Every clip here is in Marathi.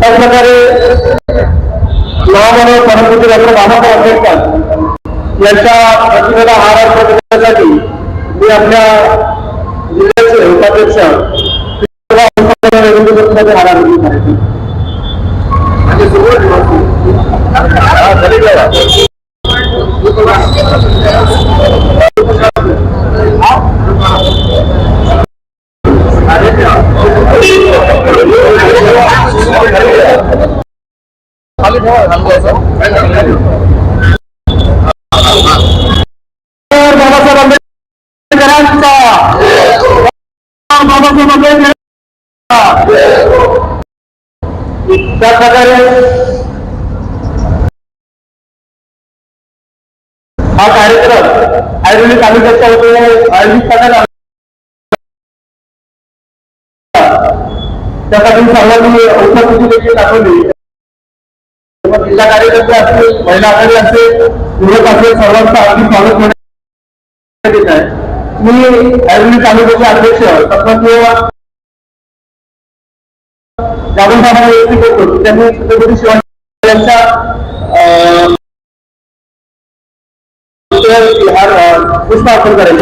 त्याचप्रकारे महामानव परमपूज्य डॉक्टर बाबासाहेब आंबेडकर यांच्या प्रतिमेला आहार अर्पण मी आपल्या जिल्ह्याचे उपाध्यक्ष रवींद्र दत्तमध्ये डॉक्टर बाबासाहेब आंबेडकरांचा त्याप्रकारे हा कार्यक्रम आयुर्वेदिक तालुक्याच्या वतीने आयोजित करण्यात आला त्यासाठी सर्वांनी उपस्थिती देखील दाखवली मग जिल्हा कार्यकर्ते असतील महिला आघाडी असेल युवक असेल सर्वांचं अगदी स्वागत करण्यात येत आहे मी आयुर्वेदिक तालुक्याचे अध्यक्ष तत्वज्ञ साहेबांना करतो. त्यांनी छत्रपती शिवाजी यांच्या अं, करायचे.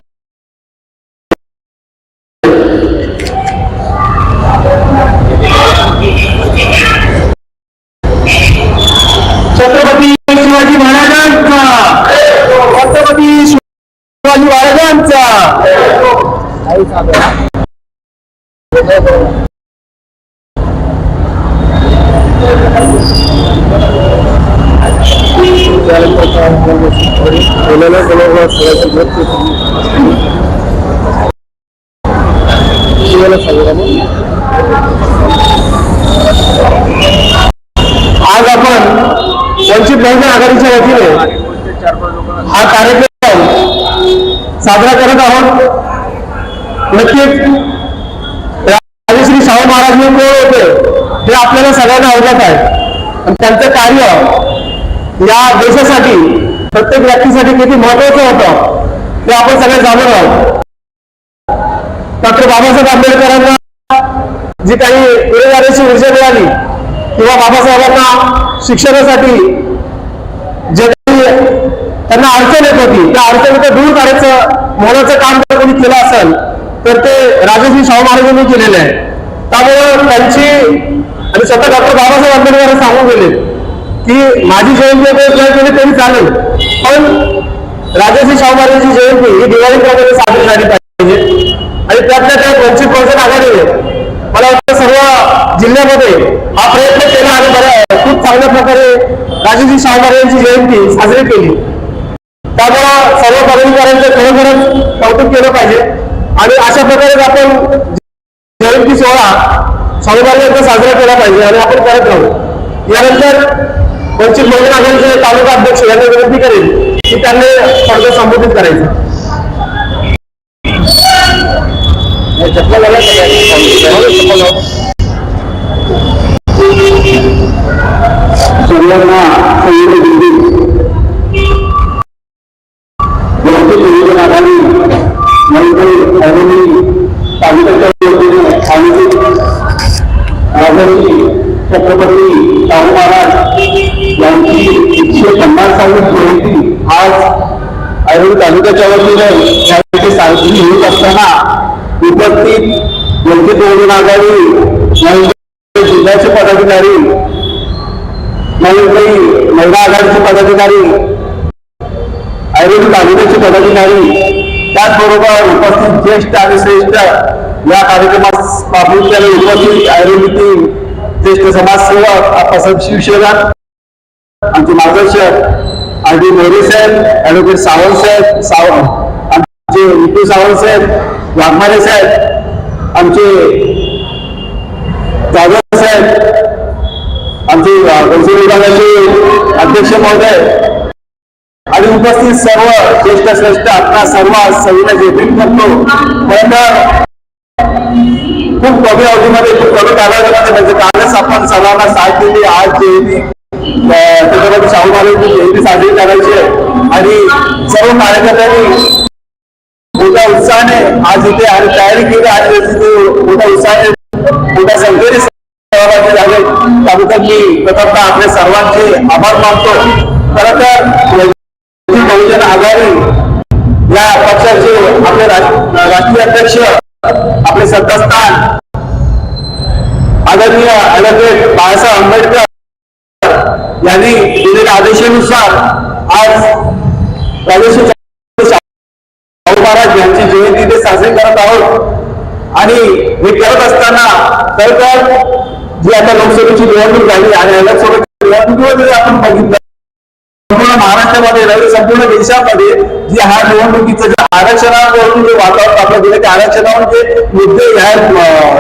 छत्रपती शिवाजी महाराजांचा छत्रपती शिवाजी महाराजांचा आज आपण वंचित बहुजन आघाडीच्या वतीने हा कार्यक्रम साजरा करत आहोत. नक्कीच राजश्री शाहू महाराज हे कोण होते हे आपल्याला सगळ्यांना अवगत आहे. आणि त्यांचं कार्य या देशासाठी प्रत्येक व्यक्तीसाठी किती महत्वाचं होतं ते आपण सगळे जाणून आहोत. डॉक्टर बाबासाहेब आंबेडकरांना जी काही गुन्हेगारीची ऊर्जा मिळाली किंवा बाबासाहेबांना शिक्षणासाठी जे काही त्यांना अडचण येत होती त्या अडचणी दूर काढायचं मोलाचं काम जर कोणी केलं असेल तर ते राजश्री शाहू महाराजांनी केलेलं आहे. त्यामुळं त्यांची आणि स्वतः डॉक्टर बाबासाहेब आंबेडकर सांगून गेले की माझी जयंती जर केली तरी चालेल. पण राजश्री शाहू महाराजांची जयंती ही दिवाळी प्रमाणे साजरी झाली पाहिजे. आणि त्यातल्या त्या वंचित पर्सेंट आघाडीने मला वाटतं सर्व जिल्ह्यामध्ये हा प्रयत्न केला आणि बऱ्या खूप चांगल्या प्रकारे राजश्री शाहू महाराजांची जयंती साजरी केली. त्यामुळं सर्व पदाधिकाऱ्यांचं खरोखरच कौतुक केलं पाहिजे. आणि अशा प्रकारे आपण जयंती सोहळा शाहू साजरा केला पाहिजे आणि आपण करत राहू. यानंतर वंचित बहुजन आघाडीचे तालुका अध्यक्ष यांना विनंती करेल की त्यांनी स्पर्धा संबोधित करायचं. सर्वांना संयुक्त दिंडी आघाडी नंतर तालुक्याच्या वतीने आयोजित राजर्षी छत्रपती शाहू महाराज यांची एकशे पन्नासावी जयंती आज तालुक्याच्या वतीने साजरी होत असताना उपस्थित वंचित आघाडी जिल्ह्याचे पदाधिकारी नवीन महिला आघाडीचे पदाधिकारी आयुर्वेदिक तालुक्याचे पदाधिकारी. त्याचबरोबर उपस्थित ज्येष्ठ आणि श्रेष्ठ या कार्यक्रमास प्रामुख्याने उपस्थित आयुर्वेदिक ज्येष्ठ समाजसेवक आपण शिवसेना आमचे मार्गदर्शक R D More saheb advocate Sawant saheb Sawant आमचे विपू सावंत साहेब वाघमारे साहेब आमचे जाधव साहेब आमचे महसूल विभागाचे अध्यक्ष महोदय आणि उपस्थित सर्व ज्येष्ठ श्रेष्ठ आपला सर्व सविनय जेपिंग करतो पण खूप कमी अवधीमध्ये खूप कमी कालावधीमध्ये म्हणजे कालच आपण सर्वांना साथ दिली आज जयंती छत्रपती शाहू महाराजांची जयंती साजरी करायची आहे. आणि सर्व कार्यकर्त्यांनी मोठ्या उत्साहाने आज इथे आणि तयारी केली आणि तिथे मोठ्या उत्साहाने मोठ्या संख्येने सहभागी झाले. त्याबद्दल मी प्रथमतः आपल्या सर्वांचे आभार मानतो. खरं तर बहुजन आघाडी या पक्षाचे आपले राष्ट्रीय अध्यक्ष आपले सत्तास्थान आदरणीय ऍडव्होकेट बाळासाहेब आंबेडकर यांनी दिलेल्या आदेशानुसार आज शाहू महाराज यांची जयंती ते साजरी करत आहोत. आणि हे करत असताना खरं तर जी आता लोकसभेची निवडणूक झाली आणि निवडणुकीमध्ये आपण बघितलं संपूर्ण महाराष्ट्रामध्ये नव्हे संपूर्ण देशामध्ये जे हा निवडणुकीचं जे आरक्षणावरून जे वातावरण आपलं गेलं त्या आरक्षणावर जे मुद्दे ह्या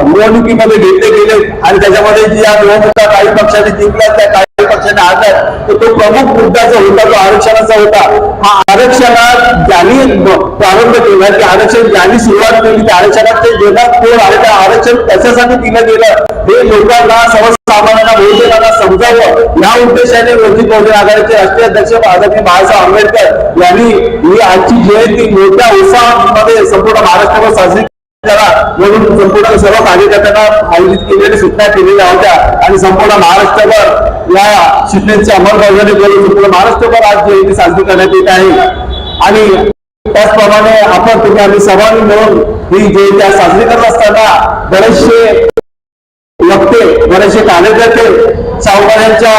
निवडणुकीमध्ये घेतले गेले आणि त्याच्यामध्ये जी या निवडणुका काही पक्षाने जिंकल्या त्या काही पक्षाने हारल्या तर तो प्रमुख मुद्दा जो होता तो आरक्षणाचा होता. हा आरक्षणात ज्यांनी प्रारंभ केला की आरक्षण ज्यांनी सुरुवात केली त्या आरक्षणात ते जगात कोण आहे? त्या आरक्षण कशासाठी दिलं? गेलं हे लोकांना सर्वसामान्यांना बहुजनांना समजावं. या उद्देशाने वंचित बहुजन आघाडीचे राष्ट्रीय अध्यक्ष आदरणीय बाळासाहेब आंबेडकर यांनी ही आजची जयंती मोठ्या उत्साहामध्ये संपूर्ण महाराष्ट्रावर साजरी म्हणून संपूर्ण सर्व कार्यकर्त्यांना आयोजित केलेल्या सूचना केलेल्या होत्या. आणि संपूर्ण महाराष्ट्रभर या सूचनेची अंमलबजावणी करून संपूर्ण महाराष्ट्रभर आज जयंती साजरी करण्यात येत आहे. आणि त्याचप्रमाणे आपण तुम्ही आम्ही सर्वांनी मिळून ही जयंती आज साजरी करत असताना बरेचसे वक्ते बरेचसे कार्यकर्ते सावकारांच्या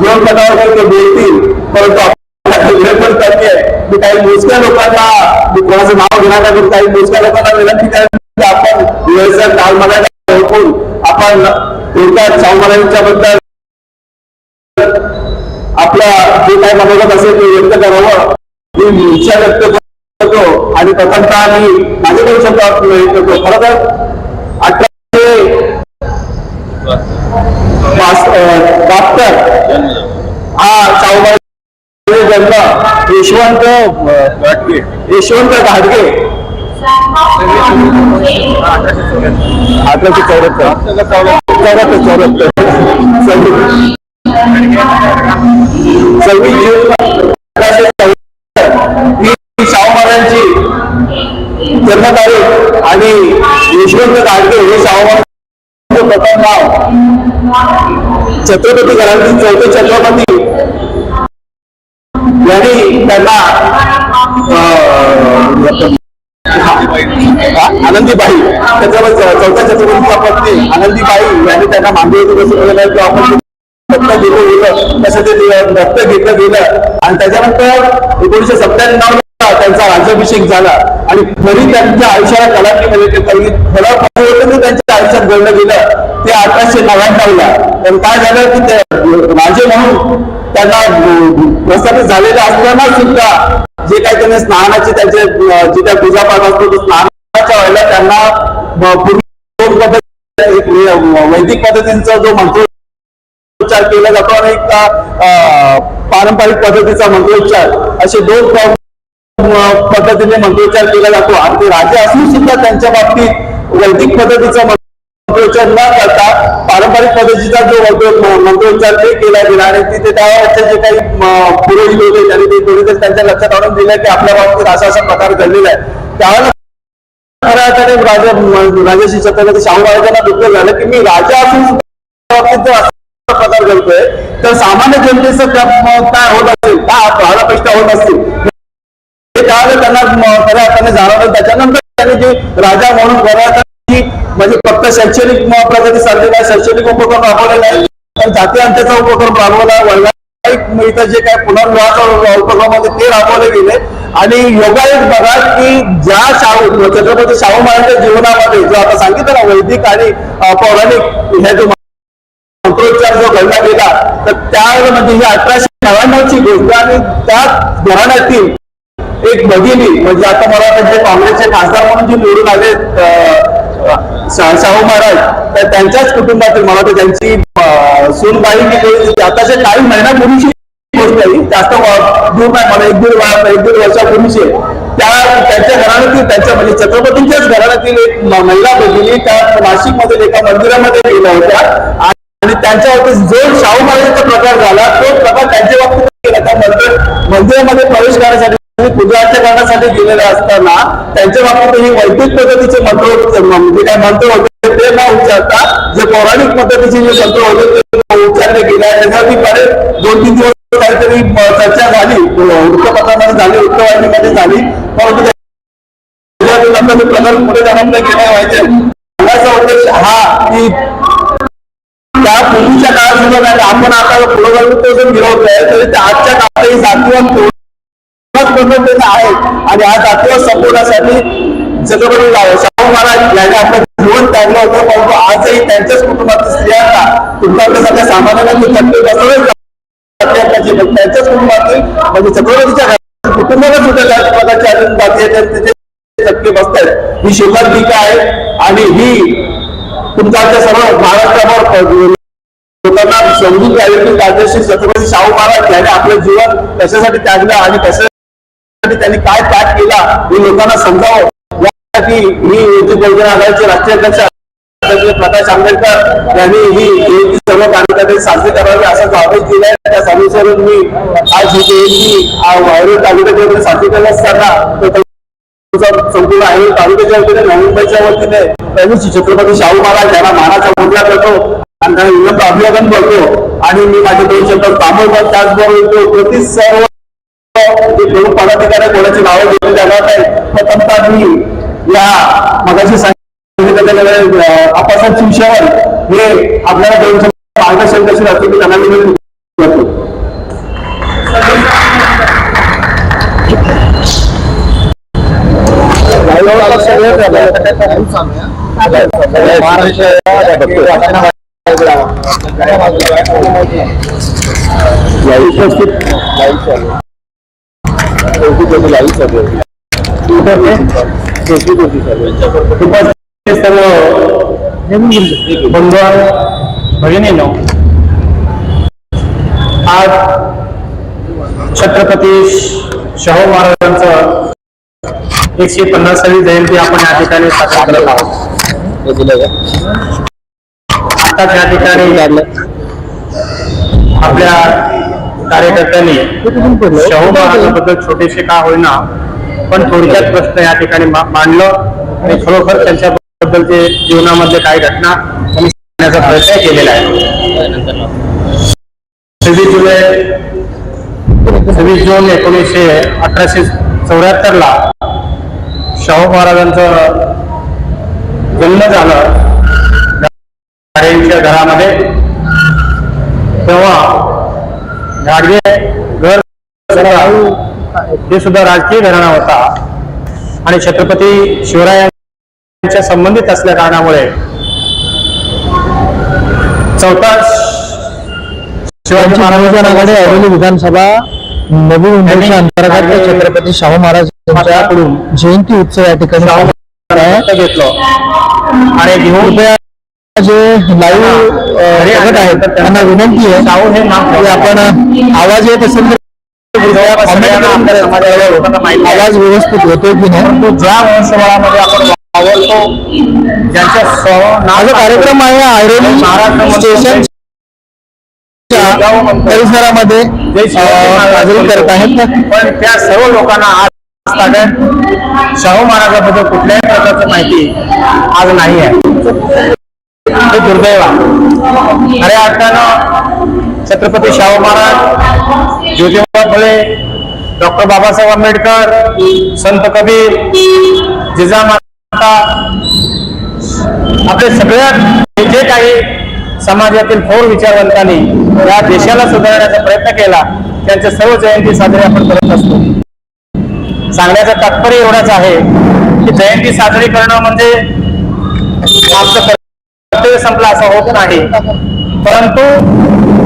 जीवनपटावर ते बोलतील परंतु पण कमी आहे. मी काही मोजक्या लोकांना मी कोणाचं नाव घेणार नाही काही मोजक्या लोकांना विनंती करेन आपण वेळेचा कालमर्यादा ओळखून आपण एका सावकारांच्या बद्दल आपला जे काय मनोगत असेल ते व्यक्त करावं. मी इच्छा व्यक्त करतो आणि प्रथमतः मी माझे माझ्याकडे शब्द व्यक्त करतो. खरं तर अठराशे बहात्तर हा चौदा जन्म यशवंत घाटगे यशवंत घाटगे अठराशे चौऱ्याहत्तर. चौऱ्याहत्तर चौऱ्याहत्तर. सव्वीस जून. ही शाहू महाराजांची जन्मतारीख आणि यशवंत गाडगे हे शाहू महाराजांचं प्रथम नाव. छत्रपती घरातील चौथे छत्रपती. यांनी त्यांना आनंदीबाई. त्याच्यावर चौथ्या छत्रपतीचा पत्नी आनंदीबाई यांनी त्यांना मांडीवरती बसून आपण दत्त घेतलं गेलं तसं ते दत्त घेतलं गेलं. आणि त्याच्यानंतर एकोणीशे सत्त्याण्णव त्यांचा राज्याभिषेक झाला. आणि तरी त्यांच्या आयुष्याला कलाकी म्हणजे ते पहिली खरं परिवर्तन त्यांच्या आयुष्यात घडलं गेलं. ते अठराशे नव्याण्णवला. पण काय झालं की ते राजे म्हणून त्यांना अं, प्रस्थापित झालेले असताना सुद्धा जे काही त्यांनी स्नानाची त्यांचे जे काही पूजापाठ असतो तो स्नानाच्या वेळेला त्यांना पूर्वी पद्धती वैदिक पद्धतींचा जो मंत्रोच्चार केला जातो आणि एक पारंपरिक पद्धतीचा मंत्रोच्चार असे दोन पद्धतीने मंत्रोच्चार केला जातो. आणि ते राजे असून सुद्धा त्यांच्या बाबतीत वैदिक पद्धतीचा मंत्रोच्चार न करता पारंपरिक पद्धतीचा जो मंत्रोच्चार ते केला गेला आणि तिथे त्यावेळेचे जे काही पुरोहित होते त्यांनी ते थोडे त्यांच्या लक्षात आणून दिलं की आपल्या बाबतीत असा असा प्रकार घडलेला आहे. त्यावेळेला खऱ्या अर्थाने राजा म- छत्रपती शाहू महाराजांना दुःख झालं की मी राजा असून सुद्धा बाबतीत जर प्रकार घडतोय तर सामान्य जनतेचं काय होत असेल काय प्रश्न होत असतील. हे त्यावेळेला त्यांना खऱ्या अर्थाने जाणवलं. त्याच्यानंतर त्यांनी जे राजा म्हणून खऱ्या म्हणजे फक्त शैक्षणिक म- प्रगती साधली नाही शैक्षणिक उपक्रम राबवले नाही तर जाती अंत्याचा उपक्रम राबवला वैवाहिक इथं जे काही पुनर्विवाहाचा उपक्रम होते ते राबवले गेले. आणि योगायोग बघा की ज्या शाहू छत्रपती शाहू महाराजांच्या जीवनामध्ये जो आता सांगितलं ना वैदिक आणि पौराणिक हे जो मंत्रोच्चार जो घडला गेला तर त्या म्हणजे ही अठराशे नव्याण्णवची गोष्ट आणि त्या घराण्यातील एक भगिनी म्हणजे आता मला वाटतं जे काँग्रेसचे खासदार म्हणून जे निवडून आले शाहू महाराज तर त्यांच्याच कुटुंबातील मला वाटतं त्यांची सोनबाई सूनबाई म्हणजे आताच्या काही महिन्यापूर्वीची गोष्ट आहे जास्त दूर नाही मला एक दीड एक दीड वर्षापूर्वीचे त्या त्यांच्या घराण्यातील त्यांच्या म्हणजे छत्रपतींच्याच घराण्यातील एक महिला बघितली त्या नाशिकमधील एका मंदिरामध्ये गेल्या होत्या. आणि त्यांच्यावरती जो शाहू महाराजांचा प्रकार झाला तो प्रकार त्यांच्या बाबतीत केला. त्या मंदिर मंदिरामध्ये प्रवेश करण्यासाठी त्यांनी पूजा अर्चा करण्यासाठी गेलेले असताना त्यांच्या बाबतीत ही वैदिक पद्धतीचे मंत्र होते म्हणजे काय मंत्र होते ते न उच्चारता जे पौराणिक पद्धतीचे जे मंत्र होते ते उच्चारले गेले. त्याच्यावरती बरेच दोन तीन दिवस काहीतरी चर्चा झाली. वृत्तपत्रामध्ये झाली वृत्तवाहिनीमध्ये झाली. परंतु त्याच्यातून प्रकार पुढे जाणार नाही पाहिजे सांगायचा उद्देश हा की त्या पूर्वीच्या काळात सुद्धा नाही आपण आता पुरोगामी जर मिळवतोय तरी त्या आजच्या काळात ही जातीवाद आहे. आणि आज जातीवाद संपवण्यासाठी छत्रपती शाहू महाराज यांनी आपलं जीवन त्यागलं होतं परंतु आजही त्यांच्याच कुटुंबातील स्त्रियांना तुमच्याकडे सामान्यांना ते त्यांच्याच कुटुंबातील म्हणजे छत्रपतीच्या कुटुंबाला सुद्धा त्या प्रकारचे अजून जाती आहेत आणि चटके बसत आहेत ही शिल्लक टीका आहे. आणि ही तुमच्या सर्व महाराष्ट्रावर लोकांना समजून घ्यावे की राजर्षी छत्रपती शाहू महाराज यांनी आपलं जीवन कशासाठी त्यागलं आणि कसं त्यांनी काय त्याग केला हे लोकांना समजावं. यासाठी ही युती बहुजन आघाडीचे राष्ट्रीय अध्यक्ष प्रकाश आंबेडकर यांनी ही जयंती सर्व कार्यकर्ते साजरी करावी असा आदेश दिला आहे त्या अनुसरून मी आज ही जयंती वायरोड तालुक्यामध्ये साजरी करत असताना संपूर्ण आहे. तालुक्याच्या वतीने मुंबईच्या वतीने त्यांनी छत्रपती शाहू महाराज यांना मानाचा मुद्दा करतो आणि त्यांना विनम्र अभिवादन करतो. आणि मी माझे दोन शब्द थांबवतो त्याचबरोबर प्रति सर्व प्रमुख पदाधिकारी कोणाची नावं घेतली जाणार नाही. प्रथमतः मी या मगाशी सांगितलेल्या आपासाद विषयावर हे आपल्याला दोन शब्द मार्गदर्शन कशी असते मी त्यांना विनंती करतो. बंधू भगिनीनो आज छत्रपती शाहू महाराजांचं एकशे पन्नासावी जयंती आपण या ठिकाणी साजरा करत आहोत. आताच या ठिकाणी आपल्या कार्यकर्त्यांनी शाहू महाराजांबद्दल छोटेसे का होईना पण थोडक्यात प्रश्न या ठिकाणी मांडलं. आणि खरोखर त्यांच्याबद्दलचे जीवनामधले काही घटना त्यांनी सांगण्याचा प्रयत्न केलेला आहे. सव्वीस जुलै सव्वीस जून एकोणीसशे अठराशे चौऱ्याहत्तर ला शाहू महाराजांचं जन्म झालं. घरामध्ये तेव्हा गाडगे घर ते सुद्धा राजकीय घराणा होता. आणि छत्रपती शिवरायांच्या संबंधित असल्या कारणामुळे चौथा शिवाजी महाराजांच्या महाराजांकडे ऐरोली विधानसभा नवी मुंबईच्या अंतर्गत छत्रपती शाहू महाराज यांच्याकडून जयंती उत्सव या ठिकाणी घेतलं. आणि घेऊन जे लाईव्ह आहेत त्यांना विनंती आहे हे की आपण आवाज येत असेल तर. आवाज व्यवस्थित होतोय की नाही? परंतु ज्या वंशवळामध्ये आपण वावरतो ज्यांच्या माझा कार्यक्रम आहे महाराष्ट्र स्टेशन परिसरामध्ये साजरी करत आहेत. पण त्या सर्व लोकांना आज ताब्यात शाहू महाराजांबद्दल कुठल्याही प्रकारची माहिती आज नाही आहे. आणि दुर्दैवा खऱ्या अर्थानं छत्रपती शाहू महाराज ज्योतिबा फुले डॉक्टर बाबासाहेब आंबेडकर संत कबीर जिजामाता आपले सगळ्यात जे काही समाजातील थोर विचारवंतांनी या देशाला सुधारण्याचा प्रयत्न केला त्यांच्या सर्व जयंती साजरी आपण करत असतो. सांगण्याचं तात्पर्य एवढाच आहे की जयंती साजरी करणं म्हणजे आमचं वेळ संपला असं होत नाही. परंतु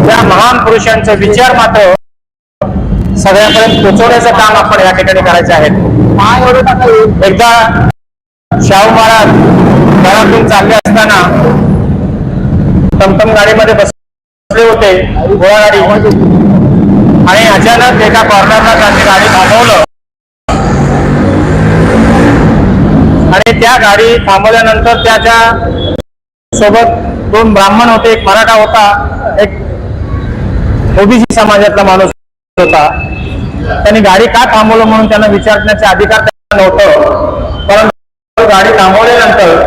त्या महान पुरुषांचे विचार मात्र सगळ्यांपर्यंत पोचवण्याचं काम आपण या ठिकाणी करायचे आहे. एकदा शाहू महाराज घरातून चालले असताना टमटम गाडीमध्ये बसले होते घोडागाडी. आणि अचानक एका कॉर्नरला त्यांनी गाडी थांबवलं. आणि त्या गाडी थांबवल्यानंतर त्याच्या सोबत दोन ब्राह्मण होते एक मराठा होता एक ओबीसी समाजातला माणूस होता. त्यांनी गाडी का थांबवलं म्हणून त्यांना विचारण्याचे अधिकार त्यांना नव्हतं. परंतु गाडी थांबवल्यानंतर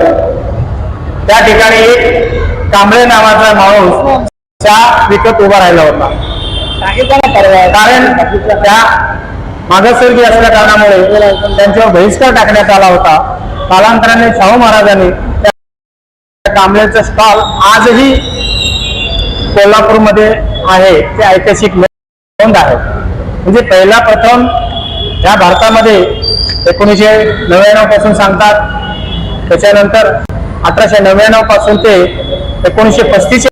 त्या ठिकाणी एक कांबळे नावाचा माणूस चहा विकत उभा राहिला होता. कारण त्या मागासवर्गीय असल्या कारणामुळे त्यांच्यावर बहिष्कार टाकण्यात आला होता. कालांतराने शाहू महाराजांनी कांबळेचं स्टॉल आजही कोल्हापूरमध्ये आहे. ते ऐतिहासिक नोंद आहे. म्हणजे पहिला प्रथम या भारतामध्ये एकोणीसशे नव्याण्णवपासून सांगतात. त्याच्यानंतर अठराशे नव्याण्णवपासून ते एकोणीसशे पस्तीस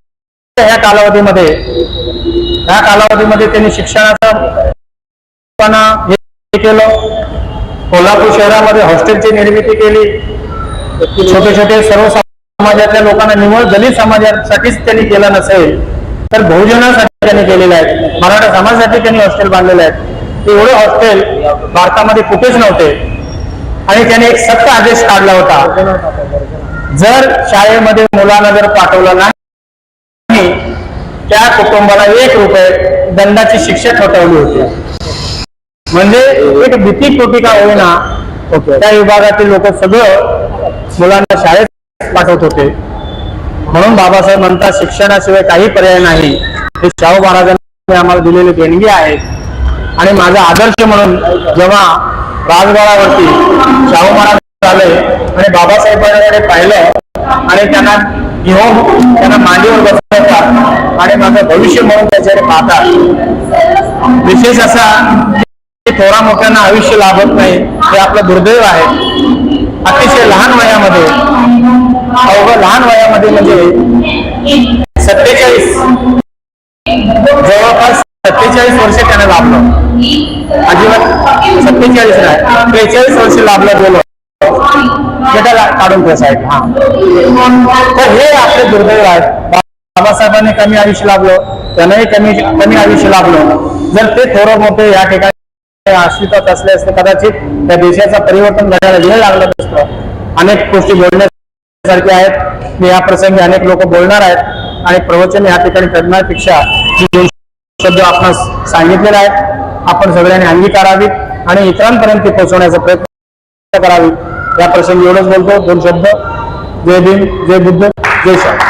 ह्या कालावधीमध्ये ह्या कालावधीमध्ये त्यांनी शिक्षणाचं हे केलं. कोल्हापूर शहरामध्ये हॉस्टेलची निर्मिती केली. छोटे छोटे सर्व समाजातल्या लोकांना निवड दलित समाजासाठीच त्यांनी केलं नसेल तर बहुजनासाठी त्यांनी केलेलं आहे. मराठा समाजासाठी त्यांनी हॉस्टेल बांधलेले आहेत एवढे हॉस्टेल भारतामध्ये कुठेच नव्हते. आणि त्याने एक सक्त आदेश काढला होता. जर शाळेमध्ये मुलांना जर पाठवलं नाही त्या कुटुंबाला एक रुपये दंडाची शिक्षा ठोठावली होती. म्हणजे एक भीती पोटी का होईना त्या विभागातील लोक सगळं मुलांना शाळेत पाठवत होते. म्हणून बाबासाहेब म्हणतात शिक्षणाशिवाय काही पर्याय नाही. हे शाहू महाराजांनी आम्हाला दिलेली देणगी आहे आणि माझा आदर्श म्हणून जेव्हा राजगडावरती शाहू महाराज आले आणि बाबासाहेबांकडे पाहिलं आणि त्यांना घेऊन त्यांना मांडीवर बसवतात आणि माझं भविष्य म्हणून त्याच्याकडे पाहतात. विशेष असा की थोरा मोठ्यांना आयुष्य लाभत नाही हे आपलं दुर्दैव आहे. अतिशय लहान वयामध्ये लहान वयामध्ये म्हणजे सत्तेचाळीस. जवळपास सत्तेचाळीस वर्ष त्यांना लाभलं. अजिबात सत्तेचाळीस नाही त्रेचाळीस वर्ष लाभलं गेलं काढून त्या हा. तर हे आपले दुर्दैव आहेत बाबासाहेबांनी कमी आयुष्य लाभलं त्यांनाही कमी कमी आयुष्य लाभलं. जर ते थोडं मोठे या ठिकाणी अस्तित्वात असले असते कदाचित त्या देशाचं परिवर्तन घडायला वेळ लागला नसतं. अनेक गोष्टी सारखे आहेत. मी या प्रसंगी अनेक लोक बोलणार आहेत आणि प्रवचन या ठिकाणी करण्यापेक्षा शब्द आपण सांगितलेले आहेत. आपण सगळ्यांनी अंगीकारावीत आणि इतरांपर्यंत पोहोचवण्याचा प्रयत्न करावी. या प्रसंगी एवढंच बोलतो. दोन शब्द. जय भीम जय बुद्ध जय शाह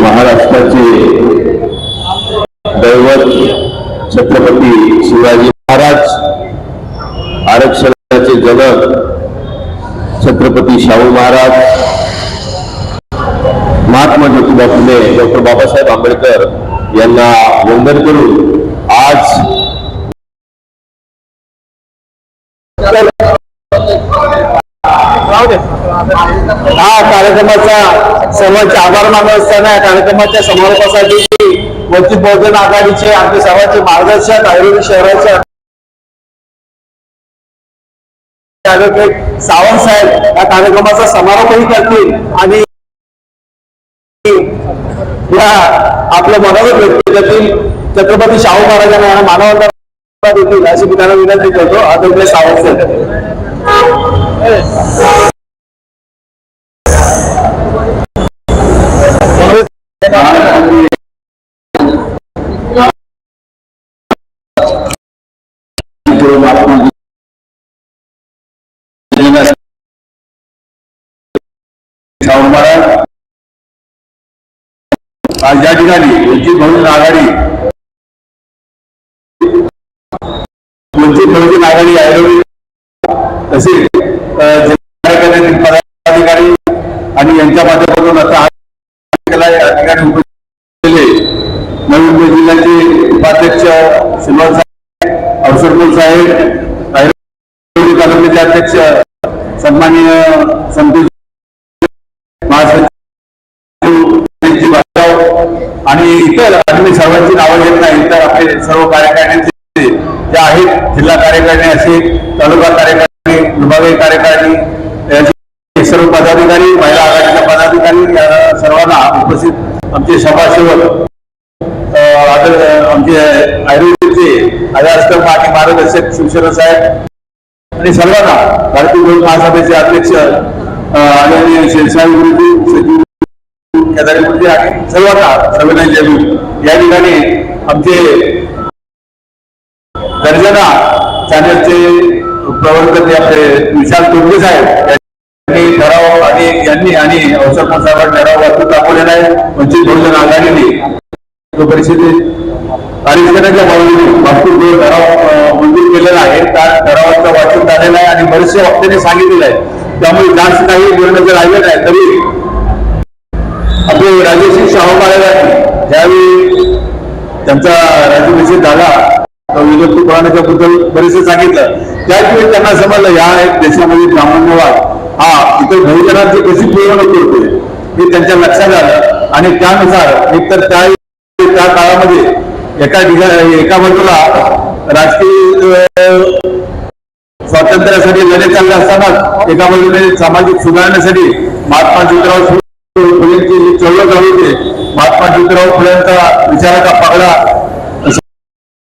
महाराष्ट्राचे दैवत छत्रपती शिवाजी महाराज आरक्षणाचे जगत छत्रपती शाहू महाराज महात्मा ज्योतिबा फुले डॉक्टर बाबासाहेब आंबेडकर यांना वंदन करून आज हा कार्यक्रमाचा सर्वांचे आभार मानत असताना या कार्यक्रमाच्या समारोपासाठी वंचित बहुजन आघाडीचे आमचे सर्वांचे मार्गदर्शक आयुर्वेद शहराचे ऍडव्होकेट सावंत साहेब या कार्यक्रमाचा समारोपही करतील आणि या आपल्या मनोगत व्यक्त करतील. छत्रपती शाहू महाराजांना या मानवंदना देतील अशी मी त्यांना विनंती करतो. आदरणीय सावंत साहेब. शाहू महाराज आज या ठिकाणी वंचित बहुजन आघाडी. वंचित बहुजन आघाडी आयोजित तसेच पदाधिकारी आणि यांच्या माध्यमातून आता या ठिकाणी उपस्थित नवी मुंबई जिल्ह्याचे उपाध्यक्ष श्रीनिवास साहेब अवसरपूर साहेब तालुक्याचे अध्यक्ष सन्माननीय संतोष महासचिव बाजाव आणि इतर आम्ही सर्वांची नावं घेत नाही तर आपले सर्व कार्यकारिणीचे जे आहेत जिल्हा कार्यकारिणी असेल तालुका कार्यकारिणी विभागीय कार्यकारिणी सर्व पदाधिकारी महिला आघाडीच्या पदाधिकारी या सर्वांना उपस्थित आमचे सभासेवक आमचे आयुर्वेदचे आजारस्तंभ आणि मार्गदर्शक शिवसेना साहेब आणि सर्वांना भारतीय गोल महासभेचे अध्यक्ष आणि आदरणीय शेरसाहेब गुरुजी सचिव केदारी आहे. सर्व आता संविधान जमीन या ठिकाणी आमचे गर्जना चॅनलचे प्रवर्तक जे आपले विशाल तुर्गे साहेब यांनी ठराव आणि यांनी आणि अवसरपूर साहेबांनी ठराव वाचून दाखवलेला आहे. वंचित बहुजन आघाडीने परिषदेत कार्यक्रमाच्या बाजूने भरपूर जो ठराव मंजूर केलेला आहे त्या ठरावाचं वाचन झालेलं आहे आणि बरेचसे वक्त्यांनी सांगितलेलं आहे. त्यामुळे जास्त काही निर्णय जर राहिलं नाही तरी आपले राजेश्री शाहू महाराजांनी ज्यावेळी त्यांचा राज्याभिषेक झाला तर पुराणाच्या बद्दल बरेचसे सांगितलं. त्याच वेळी त्यांना समजलं या एक देशामध्ये ब्राह्मण्यवाद हा इतर बहुजनांची कशी पूर्ण करतोय हे त्यांच्या लक्षात आलं. आणि त्यानुसार एकतर त्या त्या काळामध्ये एका एका बाजूला राजकीय स्वातंत्र्यासाठी लढे चालले असतानाच एका बाजूने सामाजिक सुधारण्यासाठी महात्मा ज्योतिराव चळवळ झाली महात्मा ज्योतिराव फुल्यांचा विचाराचा पगडा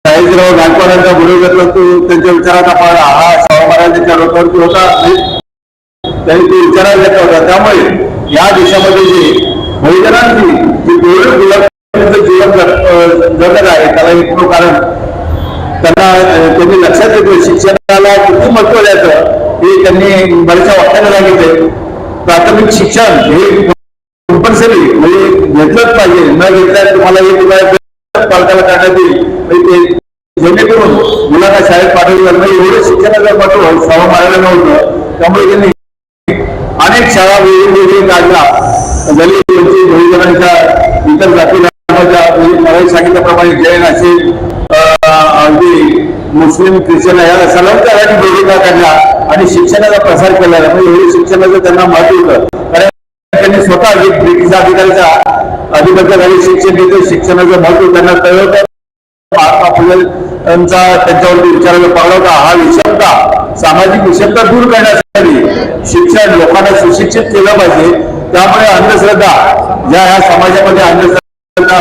शाहीजीराव गायकवाडांचा बरोबर तो त्यांच्या विचाराचा पगडा हा शाहू महाराजांच्या डोक्यावरती होता. त्यांनी ते विचारायला घेतला होता. त्यामुळे या देशामध्ये जे बहुजनांची जे गोरड गुलाबीचं जीवन जगत आहे त्याला एक कारण त्यांना त्यांनी लक्षात येतो शिक्षणाला किती महत्त्व द्यायचं हे त्यांनी बऱ्याचशा वाक्याने सांगितले. प्राथमिक शिक्षण हे कंपल्सरी म्हणजे घेतलंच पाहिजे. न घेतल्यास तुम्हाला एक पालकाला काढण्यात येईल. म्हणजे जेणेकरून मुलांना शाळेत पाठवलं नाही म्हणजे एवढं शिक्षणाचं पाठव शाळा मारायला नव्हतं. त्यामुळे त्यांनी अनेक शाळा वेगवेगळे काढल्या. दलित वंचित बहुजनांच्या इतर जाती धर्माच्या मला म्हणजे सांगितल्याप्रमाणे जैन असेल अं, अगदी मुस्लिम ख्रिश्चन या सर्वांच्या काही भूमिका काढल्या आणि शिक्षणाचा प्रसार केला. म्हणजे एवढं शिक्षणाचं त्यांना महत्त्व होतं. कारण स्वतः एक ब्रिटिश अधिकाऱ्याच्या अधिपत्याखाली शिक्षण घेते शिक्षणाचं महत्त्व त्यांना कळवत त्यांचा यांचा त्यांच्यावरती विचारायला पावला होता. हा विषमता सामाजिक विषमता दूर करण्यासाठी शिक्षण लोकांना सुशिक्षित केलं पाहिजे. त्यामुळे अंधश्रद्धा ज्या ह्या समाजामध्ये अंधश्रद्धा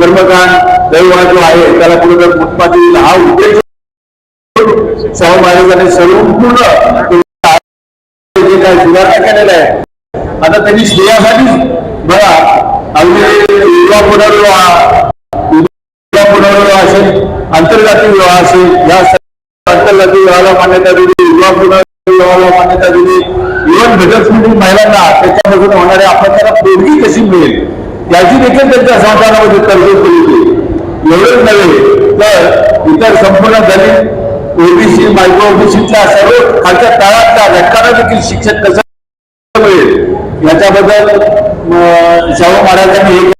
कर्मकांड दैववाद जो आहे त्याला कुठेतरी फुटपाथ येईल हा उद्देश शाहू महाराजांनी संपूर्ण जे काय सुधारणा केलेला आहे आता त्यांनी स्त्रियासाठी बघा अगदी युवा पुनर्विवाह विवाह पुनर्विवाह असेल आंतरजातीय विवाह असेल या आंतरजातीय विवाहाला मान्यता दिली युवा पुनर्विवाहाला मान्यता दिली. इव्हन घटस्फोटी महिलांना त्याच्यापासून होणाऱ्या आपल्याला पोरगी कशी मिळेल? याची देखील त्यांच्या संसारामध्ये तरतूद केली होती. एवढंच नव्हे तर इतर संपूर्ण दलित ओबीसी मायक्रो ओबीसीच्या सर्व खालच्या तळातल्या घटकांना देखील शिक्षण कसं याच्याबद्दल अं, शाहू महाराजांनी हे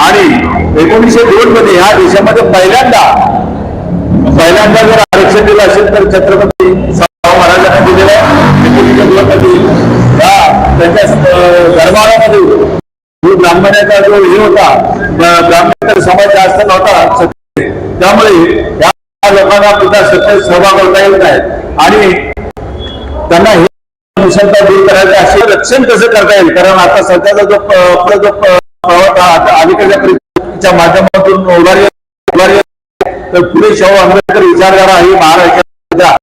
आणि एकोणीसशे दोन मध्ये ह्या देशामध्ये पहिल्यांदा पहिल्यांदा जर आरक्षण दिलं असेल तर छत्रपती शाहू महाराजांनी दिलेलं आहे. एकोणीसशे दोन मध्ये या त्यांच्या दरबारामध्ये जो ब्राह्मणाचा जो हे होता ब्राह्मण समाज जास्त नव्हता त्यामुळे या लोकांना सुद्धा सत्तेत सहभाग होता येत नाही. आणि त्यांना हे विषमता दूर करायचं असे रक्षण कसं करता येईल? कारण आता सध्याचा जो आपला जो आता अलीकडच्या परिस्थितीच्या माध्यमातून उभारी उभारी तर पुढे शाहू आंबेडकर विचारधारा ही महाराष्ट्राच्या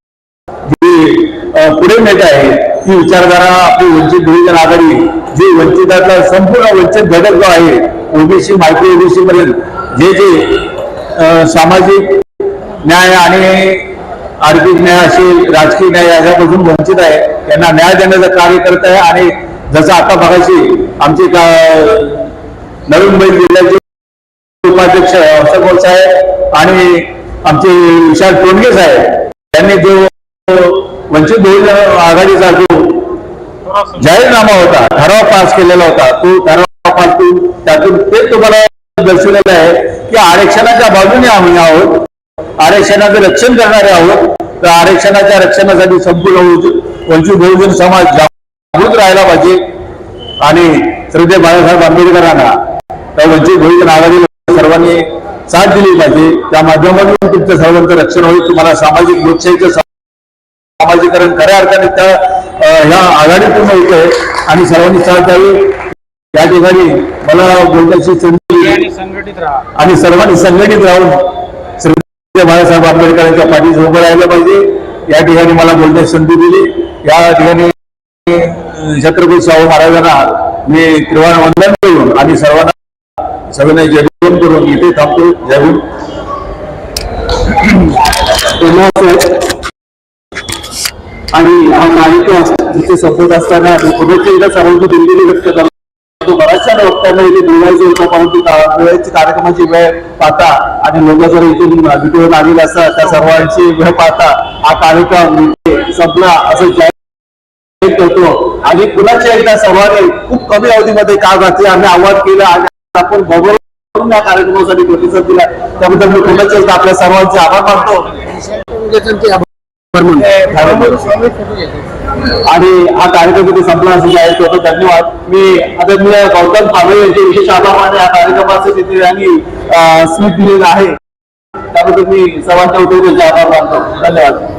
पुढे नेत आहे ती विचारधारा आपली वंचित बहुजन आघाडी जी वंचितातला संपूर्ण वंचित घटक जो आहे ओबीसी मायक्रो ओबीसी पर्यंत जे जे सामाजिक न्याय आणि आर्थिक न्याय असेल राजकीय न्याय याच्यापासून वंचित आहे. त्यांना न्याय देण्याचं कार्य करत आहे आणि जसं आता बघायची आमची का नवीन मुंबई जिल्ह्याचे उपाध्यक्ष अफसरगोल साहेब आणि आमचे विशाल टोणगे साहेब त्यांनी जो वंचित बहुजन आघाडीचा जो जाहीरनामा होता ठराव पास केलेला होता तो ठराव पास करून त्यातून ते तुम्हाला दर्शवलेलं आहे की आरक्षणाच्या बाजूने आम्ही आहोत. आरक्षणाचं रक्षण करणारे आहोत. तर आरक्षणाच्या रक्षणासाठी संपूर्ण वंचित बहुजन समाज जागृत राहायला पाहिजे. आणि श्रद्धे बाळासाहेब आंबेडकरांना त्या वंचित बहुजन आघाडीला सर्वांनी साथ दिली पाहिजे. त्या माध्यमातून तुमच्या सर्वांचं रक्षण होईल. तुम्हाला सामाजिक लोकशाहीचं सामाजिकरण खऱ्या अर्थाने त्या ह्या आघाडीतून होतंय आणि सर्वांनी साथ द्यावी. या ठिकाणी मला बोलण्याची संधी. आणि सर्वांनी संघटित राहून ते बाळासाहेब आंबेडकरांच्या पाठीशी उभं राहिलं पाहिजे. या ठिकाणी मला बोलण्याची संधी दिली. या ठिकाणी छत्रपती शाहू महाराजांना मी त्रिवाण वंदन करून आणि सर्वांना सगळ्यांना जयभून करून इथे थांबतो. जयभून आणि हा कार्यक्रम जिथे संपत असताना सर्वांची दिलगिरी व्यक्त करतो. बऱ्याचशा वक्त्यांना इथे बोलायचं होतं परंतु वेळेची कार्यक्रमाची वेळ पाहता आणि लोक जर इथून विधेवर आलेले असतात त्या सर्वांची वेळ पाहता हा कार्यक्रम संपला असं जाहीर करतो. आणि पुन्हा एकदा सर्वांनी खूप कमी अवधीमध्ये का घातले आम्ही आव्हान केलं आणि आपण बघून या कार्यक्रमासाठी प्रतिसाद दिला. त्याबद्दल मी पुन्हा एकदा आपल्या सर्वांचे आभार मानतो. आणि हा कार्यक्रम इथे संपला असं जाहीर करतो धन्यवाद. मी आदरणीय गौतम ठाकरे यांचे विशेष आभार मानले. या कार्यक्रमाचे तिथे यांनी अं, स्मित दिलेलं आहे. त्याबद्दल मी सर्वांच्या उद्योगाचे आभार मानतो. धन्यवाद.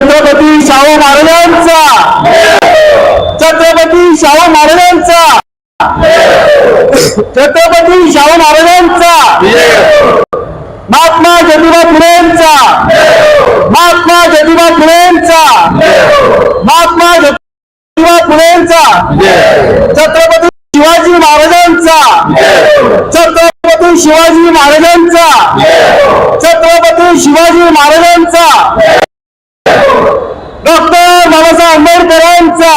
छत्रपती शाहू महाराजांचा! छत्रपती शाहू महाराजांचा! छत्रपती शाहू महाराजांचा. महात्मा ज्योतिबा फुलेंचा महात्मा ज्योतिबा फुलेंचा महात्मा ज्योतिबा फुलेंचा छत्रपती शिवाजी महाराजांचा. छत्रपती शिवाजी महाराजांचा. छत्रपती शिवाजी महाराजांचा. डॉक्टर बाबासाहेब आंबेडकरांचा